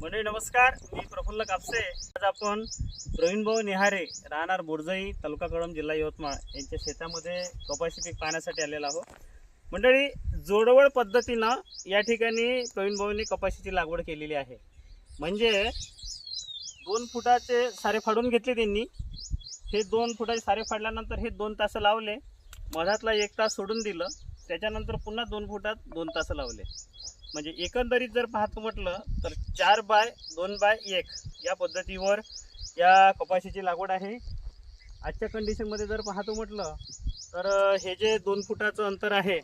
मंडळी नमस्कार. मी प्रफुल्ल कापसे. आज आपण प्रवीणभाऊ निहारे राहणार बोरजई तालुका कळम जिल्हा यवतमाळ यांच्या शेतामध्ये कपाशी पीक पाहण्यासाठी आलेलो आहोत. मंडळी जोडवळ पद्धतीनं या ठिकाणी प्रवीणभाऊंनी कपाशीची लागवड केलेली आहे. म्हणजे दोन फुटाचे सारे फाडून घेतले त्यांनी. हे दोन फुटाचे सारे फाडल्यानंतर हे दोन तास लावले. मधातला एक तास सोडून दिलं. त्याच्यानंतर पुन्हा दोन फुटात दोन तास लावले. म्हणजे एकंदरीत जर पाहतो म्हटलं तर चार बाय दोन बाय एक या पद्धतीवर या कपाशीची लागवड आहे. आजच्या कंडिशनमध्ये जर पाहतो म्हटलं तर हे जे दोन फुटाचं अंतर आहे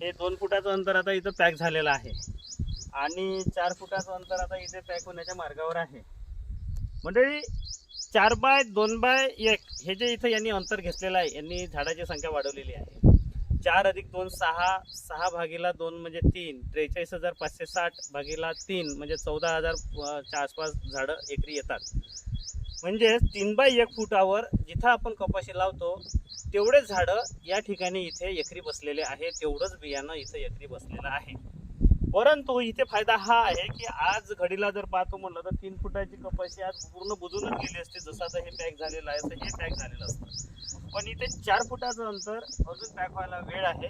हे दोन फुटाचं अंतर आता इथं पॅक झालेलं आहे. आणि चार फुटाचं अंतर आता इथे पॅक होण्याच्या मार्गावर आहे. मंडळी चार बाय दोन बाय एक हे जे इथं यांनी अंतर घेतलेलं आहे यांनी झाडाची संख्या वाढवलेली आहे. चार अधिक दोन सहा सहा भागीला दोन म्हणजे तीन त्रेचाळीस हजार पाचशे साठ भागीला तीन म्हणजे चौदा हजार च्या आसपास झाडं एकरी येतात. म्हणजे तीन बाय एक फुटावर जिथं आपण कपाशी लावतो तेवढेच झाडं या ठिकाणी इथे एकरी बसलेले आहे तेवढंच बियाणं इथं एकरी बसलेलं आहे. परंतु इथे फायदा हा आहे की आज घडीला जर पाहतो म्हणलं तर तीन फुटाची कपाशी आज पूर्ण बुजूनच गेली असते. जसं आता हे पॅक झालेलं आहे तर हे पॅक झालेलं असतं. पण इथे चार फुटाचं अंतर अजून पॅक व्हायला वेळ आहे.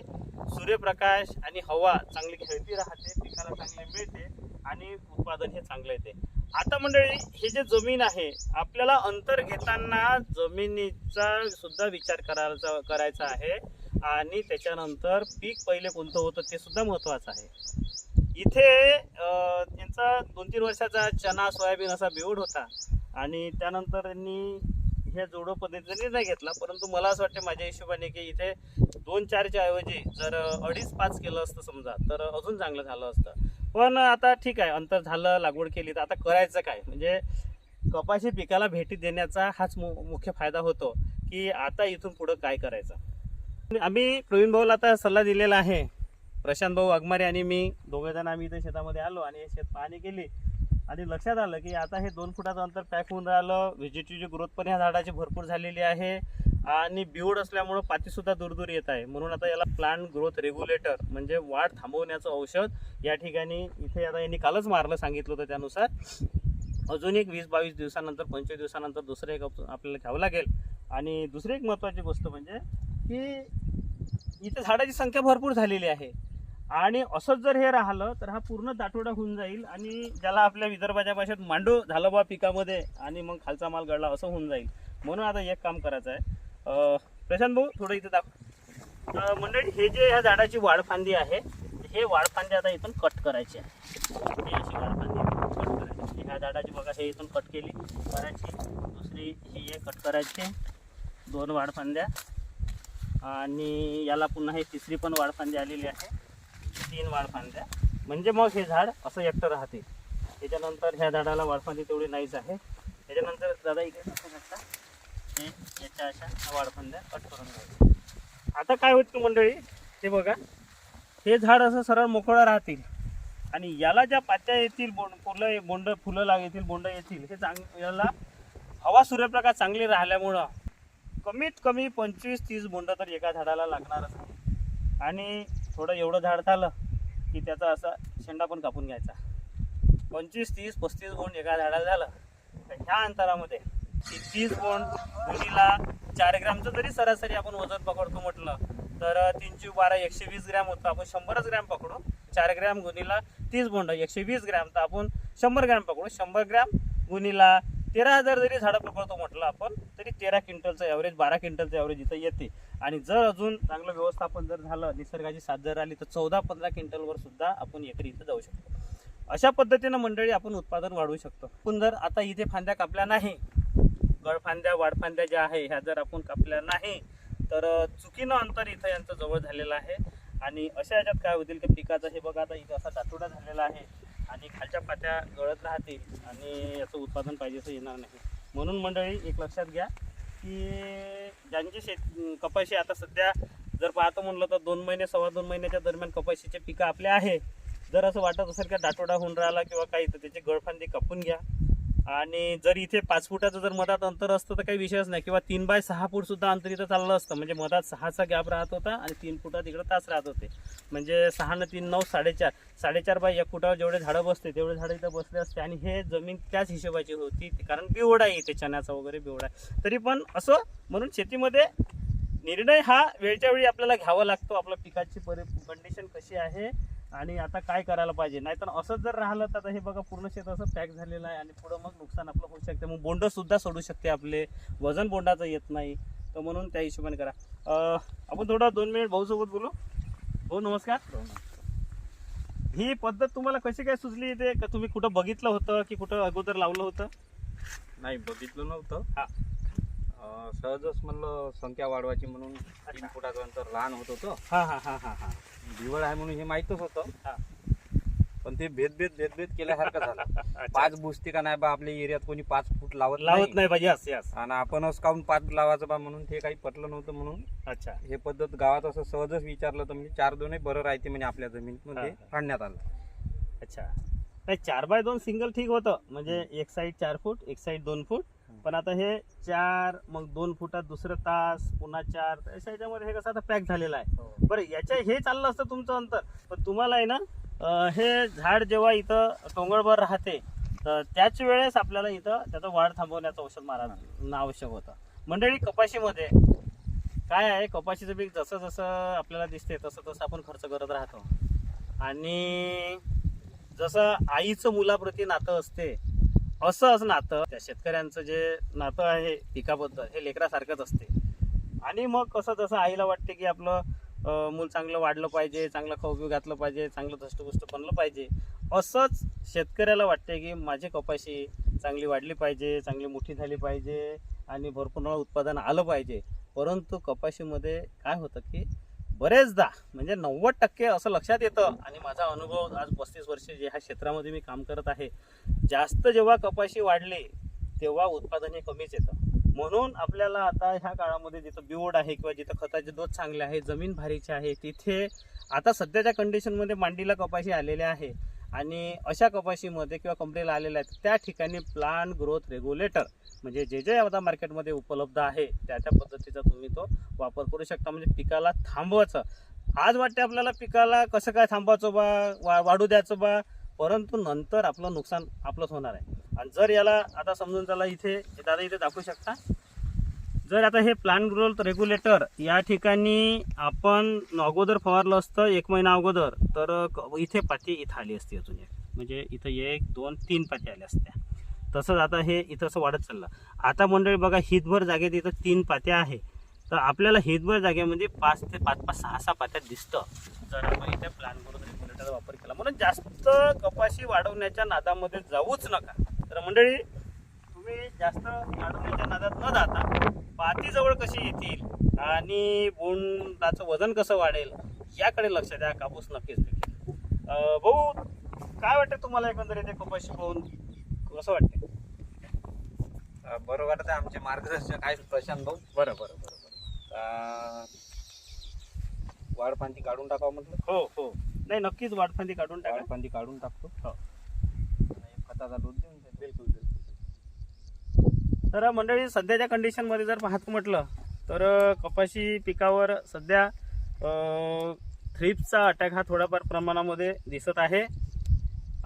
सूर्यप्रकाश आणि हवा चांगली खेळती राहते पिकाला चांगले मिळते आणि उत्पादन हे चांगलं येते. आता मंडळी हे जे जमीन आहे आपल्याला अंतर घेताना जमिनीचा सुद्धा विचार करायचा करायचा आहे. आणि त्याच्यानंतर पीक पहिले कोणतं होतं ते सुद्धा महत्वाचं आहे. इथे त्यांचा दोन तीन वर्षाचा चना सोयाबीन असा बिवड होता. आणि त्यानंतर त्यांनी ह्या जोडो पद्धतीचा निर्णय घेतला. परंतु मला असं वाटतं माझ्या हिशोबाने की इथे दोन चारच्या ऐवजी जर अडीच पाच केलं असतं समजा तर अजून चांगलं झालं असतं. पण आता ठीक आहे अंतर झालं लागवड केली तर आता करायचं काय? म्हणजे कपाशी पिकाला भेटी देण्याचा हाच मु मुख्य फायदा होतो की आता इथून पुढं काय करायचं? आम्ही प्रवीण भाऊला आता सल्ला दिलेला आहे प्रशांत भाऊ वाघमारे आणि मी दोघे जण आम्ही इथे शेतामध्ये आलो आणि हे शेत पाहणी केली. आणि लक्षात आलं की आता हे दोन फुटाचं अंतर पॅक होऊन राहिलं. व्हेजिटेटिव्ह ग्रोथ पण ह्या झाडाची भरपूर झालेली आहे. आणि बिवड असल्यामुळं पातीसुद्धा दूरदूर येत आहे. म्हणून आता याला प्लांट ग्रोथ रेग्युलेटर म्हणजे वाढ थांबवण्याचं औषध या ठिकाणी इथे आता यांनी कालच मारलं सांगितलं होतं त्यानुसार. अजून एक वीस बावीस दिवसानंतर पंचवीस दिवसानंतर दुसरं एक आपल्याला घ्यावं लागेल. आणि दुसरी एक महत्त्वाची गोष्ट म्हणजे की इथे झाडाची संख्या भरपूर झालेली आहे. आणि असंच जर हे राहिलं तर हा पूर्ण दाटोडा होऊन जाईल आणि ज्याला आपल्या विदर्भाच्या भाषेत मांडो झालं बा पिकामध्ये आणि मग खालचा माल गळला असं होऊन जाईल. म्हणून आता एक काम करायचं आहे. प्रशांत भाऊ थोडं इथं दाखव. मंडळी हे जे ह्या झाडाची वाढफांदी आहे हे वाढफांदी आता इथून कट करायची आहे. ही अशी वाढफांदी कट करायची. ह्या झाडाची बघा हे इथून कट केली. करायची. दुसरी ही हे कट करायची. दोन वाढफांद्या आणि याला पुन्हा हे तिसरी पण वाढफांदी आलेली आहे. तीन वाढफांद्या म्हणजे मग हे झाड असं एकटं राहते. त्याच्यानंतर ह्या झाडाला वाढफांदी तेवढी नाहीच आहे. त्याच्यानंतर दादा इकडे कसं हे याच्या अशा वाळफांद्या कट करून घ्यायच्या. आता काय होतं मंडळी? ते बघा. हे झाड असं सरळ मोकळं राहतील. आणि याला ज्या पात्या येतील बोंड फुलं बोंड फुलं लाग येतील बोंड येतील हे चांग याला हवा सूर्यप्रकाश चांगली राहिल्यामुळं कमीत कमी पंचवीस तीस बोंड तर एका झाडाला लागणारच आणि थोडं एवढं झाड झालं की त्याचा असा शेंडा पण कापून घ्यायचा. पंचवीस तीस पस्तीस बोंड एका झाडाला झालं. तर ह्या अंतरामध्ये तीस बोंड गुणीला चार ग्रॅमचं जरी सरासरी आपण वजन पकडतो म्हटलं तर तीनशे बारा एकशे वीस ग्रॅम होतं. आपण शंभरच ग्रॅम पकडू. चार ग्रॅम गुणीला तीस बोंड एकशे वीस ग्रॅम. तर आपण शंभर ग्रॅम पकडू. शंभर ग्रॅम गुणीला तेरा हजार जरी झाडं पकडतो म्हटलं आपण तरी तेरा क्विंटलचं ॲव्हरेज बारा क्विंटलचं ॲव्हरेज इथं येते. आणि जर अजून चांगलं व्यवस्थापन जर झालं निसर्गाची साथ जर आली तर चौदा पंधरा क्विंटलवर सुद्धा आपण एकरी इथं जाऊ शकतो. अशा पद्धतीनं मंडळी आपण उत्पादन वाढवू शकतो. पण जर आता इथे फांद्या कापल्या नाही गळफांद्या वाढफांद्या ज्या आहे ह्या जर आपण कापल्या नाही तर चुकीनं अंतर इथं यांचं जवळ झालेलं आहे. आणि अशा ह्याच्यात काय होतील की पिकाचं हे बघा आता इथं असा दाटोडा झालेला आहे. आणि खालच्या पात्या गळत राहतील आणि याचं उत्पादन पाहिजे असं येणार नाही. म्हणून मंडळी एक लक्षात घ्या की ज्यांची शेत कपाशी आता सध्या जर पाहतो म्हणलं तर दोन महिने सव्वा दोन महिन्याच्या दरम्यान कपाशीचे पिकं आपले आहे. जर असं वाटत असेल की दाटोडा होऊन राहिला किंवा काही तर त्याचे गळफांदे कापून घ्या. आणि जर इथे पाच फुटाचं जर मधात अंतर असतं तर काही विषयच नाही. किंवा तीन बाय सहा फूट सुद्धा अंतर इथं चाललं असतं. म्हणजे मधात सहाचा गॅप राहत होता आणि तीन फुटात इकडं तास राहत होते. म्हणजे सहा न तीन नऊ साडेचार. साडेचार बाय एक फुटावर जेवढे झाडं बसते तेवढे झाडं इथं बसले असते आणि हे जमीन त्याच हिशोबाची होती. कारण बिवडा आहे इथे चण्याचा वगैरे बिवडा आहे. तरी पण असं म्हणून शेतीमध्ये निर्णय हा वेळच्या वेळी आपल्याला घ्यावा लागतो. आपल्या पिकाची परि कंडिशन कशी आहे आणि आता काय करायला पाहिजे? नाहीतर असंच जर राहिलं तर आता हे बघा पूर्ण शेत असं पॅक झालेलं आहे आणि पुढं मग नुकसान आपलं होऊ शकते. मग बोंडसुद्धा सोडू शकते आपले. वजन बोंडाचं येत नाही. तर म्हणून त्या हिशोबाने करा. आपण थोडा दोन मिनिट भाऊसोबत बोलू. भाऊ नमस्कार. ही पद्धत तुम्हाला कशी काय सुचली ते का तुम्ही कुठं बघितलं होतं की कुठं अगोदर लावलं होतं? नाही बघितलं नव्हतं. हा. अं, सहजच म्हणलं संख्या वाढवायची म्हणून तीन फुटाचं अंतर लहान होत होतं. हां हां हां हां हां. दिवळ आहे म्हणून हे माहीतच होतं. हा. पण ते भेदभेद भेदभेद केल्यासारखं झालं. पाच बुसती का नाही बा आपल्या एरियात कोणी पाच फूट लावत लावत नाही. पाहिजे यस यस आणि आपणच काऊन पाच लावायचं बा म्हणून? ते काही पटलं नव्हतं म्हणून. अच्छा. हे पद्धत गावात असं सहजच विचारलं तर म्हणजे चार दोनही बरं राहते म्हणजे आपल्या जमिनीमध्ये हा, हा. काढण्यात आलं. अच्छा. नाही चार बाय दोन सिंगल ठीक होतं. म्हणजे एक साईड चार फूट एक साईड दोन फूट. पण आता हे चार मग दोन फुटात दुसरं तास पुन्हा चार. ह्याच्यामध्ये हे कसं आता पॅक झालेलं आहे. बरं याच्या हे चाललं असतं तुमचं अंतर. पण तुम्हाला आहे ना हे झाड जेव्हा इथं टोंगळभर राहते तर त्याच वेळेस आपल्याला इथं त्याचं वाढ थांबवण्याचं औषध मारणं आवश्यक होतं. मंडळी कपाशीमध्ये काय आहे? कपाशीचं पीक जसं जसं आपल्याला दिसते तसं तसं आपण खर्च करत राहतो. आणि जसं आईचं मुलाप्रती नातं असते असंच नातं त्या शेतकऱ्यांचं जे नातं आहे पिकाबद्दल हे लेकरासारखंच असते. आणि मग कसं जसं आईला वाटते की आपलं मूल चांगलं वाढलं पाहिजे चांगलं खाऊ घातलं पाहिजे चांगलं धष्टपुष्ट बनलं पाहिजे. असंच शेतकऱ्याला वाटते की माझी कपाशी चांगली वाढली पाहिजे चांगली मोठी झाली पाहिजे आणि भरपूर उत्पादन आलं पाहिजे. परंतु कपाशीमध्ये काय होतं की बरेचदा म्हणजे नव्वद टक्के असं लक्षात येतं. आणि माझा अनुभव आज पस्तीस वर्षे जे ह्या क्षेत्रामध्ये मी काम करत आहे जास्त जेव्हा कपाशी वाढली तेव्हा उत्पादन हे कमीच येतं. म्हणून आपल्याला आता ह्या काळामध्ये जिथं बिवड आहे किंवा जिथं खताचे डोस चांगले आहे जमीन भारीची आहे तिथे आता सध्याच्या कंडिशनमध्ये मांडीला कपाशी आलेली आहे. आणि अशा कपाशीमध्ये किंवा कंपनीला आलेल्या आहेत त्या ठिकाणी प्लांट ग्रोथ रेग्युलेटर म्हणजे जे जे आता मार्केटमध्ये उपलब्ध आहे त्या त्या पद्धतीचा तुम्ही तो वापर करू शकता. म्हणजे पिकाला थांबवायचं. आज वाटते आपल्याला पिकाला कसं काय थांबवायचं बा वा वाढू द्यायचं बा परंतु नंतर आपलं नुकसान आपलंच होणार आहे. आणि जर याला आता समजून त्याला इथे दादा इथे दाखवू शकता. जर आता हे प्लांट ग्रोथ रेग्युलेटर या ठिकाणी आपण अगोदर फवारलं असतं एक महिना अगोदर तर क- इथे पाती इथं आली असती अजून एक. म्हणजे इथं एक दोन तीन पाती आल्या असत्या. तसंच आता हे इथं असं वाढत चाललं. आता मंडळी बघा हितभर जागेत इथं तीन पात्या आहे. तर आपल्याला हितभर जागेमध्ये पाच ते पाच पाच सहा सहा पात्या दिसतं. जर आपण इथे प्लांट ग्रोथ रेग्युलेटरचा वापर केला. म्हणून जास्त कपाशी वाढवण्याच्या नादामध्ये जाऊच नका. तर मंडळी तुम्ही जास्त वाढवण्याच्या नादात न जाता पातीजवळ कशी येतील आणि बोंडाचं वजन कसं वाढेल याकडे लक्ष द्या कापूस नक्कीच अं, भाऊ काय वाटतं तुम्हाला एकंदरीत कपाशी पाहून? कसं वाटते अं, बरं वाटतं आमचे मार्गदर्शक आहेत प्रशांत भाऊ. बरं बरं बरं अं, वाढपांती काढून टाकावं म्हटलं? हो हो. नाही नक्कीच वाढफांदी काढून टाका. वाढपांती काढून टाकतो. हो. खताचा डोस देऊन. बिलकुल बिलकुल. तर मंडळी सध्याच्या कंडिशनमध्ये जर पाहत म्हटलं तर कपाशी पिकावर सध्या थ्रिप्सचा अटॅक हा थोड्याफार प्रमाणामध्ये दिसत आहे.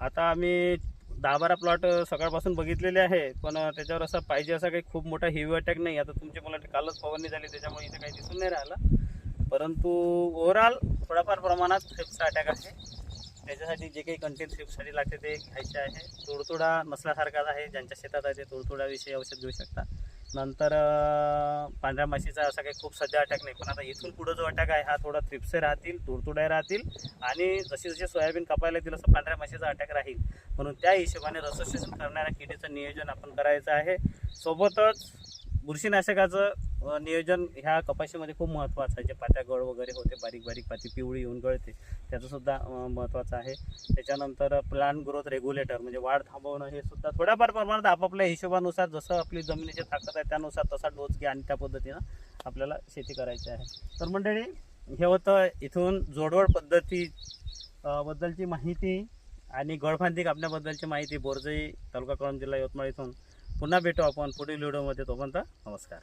आता आम्ही दहा बारा प्लॉट सकाळपासून बघितलेले आहे पण त्याच्यावर असं पाहिजे असा काही खूप मोठा हेवी अटॅक नाही. आता तुमचे मला कालच फवारणी झाली त्याच्यामुळे इथे काही दिसून नाही राहिला. परंतु ओव्हरऑल थोड्याफार प्रमाणात थ्रिप्सचा अटॅक आहे. त्याच्यासाठी जे काही कंटेंट थ्रिप्ससाठी लागते ते घ्यायचे आहे. तुडतुडा मसल्यासारखाच आहे. ज्यांच्या शेतात आहे ते तुडतुड्याविषयी औषध घेऊ शकता नंतर पांढऱ्या माशीचा असा काही खूप सध्या अटॅक नाही. पण आता इथून पुढं जो अटॅक आहे हा थोडा थ्रिप्से राहतील तुडतुड्या राहतील आणि जशी जशी सोयाबीन कापायला येतील असं पांढऱ्या माशीचा अटॅक राहील. म्हणून त्या हिशोबाने रसोसिएशन करणाऱ्या किडीचं नियोजन आपण करायचं आहे. सोबतच बुरशीनाशकाचं नियोजन ह्या कपाशीमध्ये खूप महत्त्वाचं आहे. जे पात्या गळ वगैरे होते बारीक बारीक पाती पिवळी येऊन गळते त्याचंसुद्धा महत्त्वाचं आहे. त्याच्यानंतर प्लांट ग्रोथ रेग्युलेटर म्हणजे वाढ थांबवणं हे सुद्धा थोड्याफार प्रमाणात आपापल्या हिशोबानुसार जसं आपली जमिनीची ताकद आहे त्यानुसार तसा डोस घ्या आणि त्या पद्धतीनं आपल्याला शेती करायची आहे. तर मंडळी हे होतं इथून जोडवड पद्धती बद्दलची माहिती आणि गळफांदी कापण्याबद्दलची माहिती बोरजई तालुका कळम जिल्हा यवतमाळ इथून. पुन्हा भेटू आपण पुढील व्हिडिओमध्ये तोपर्यंत नमस्कार.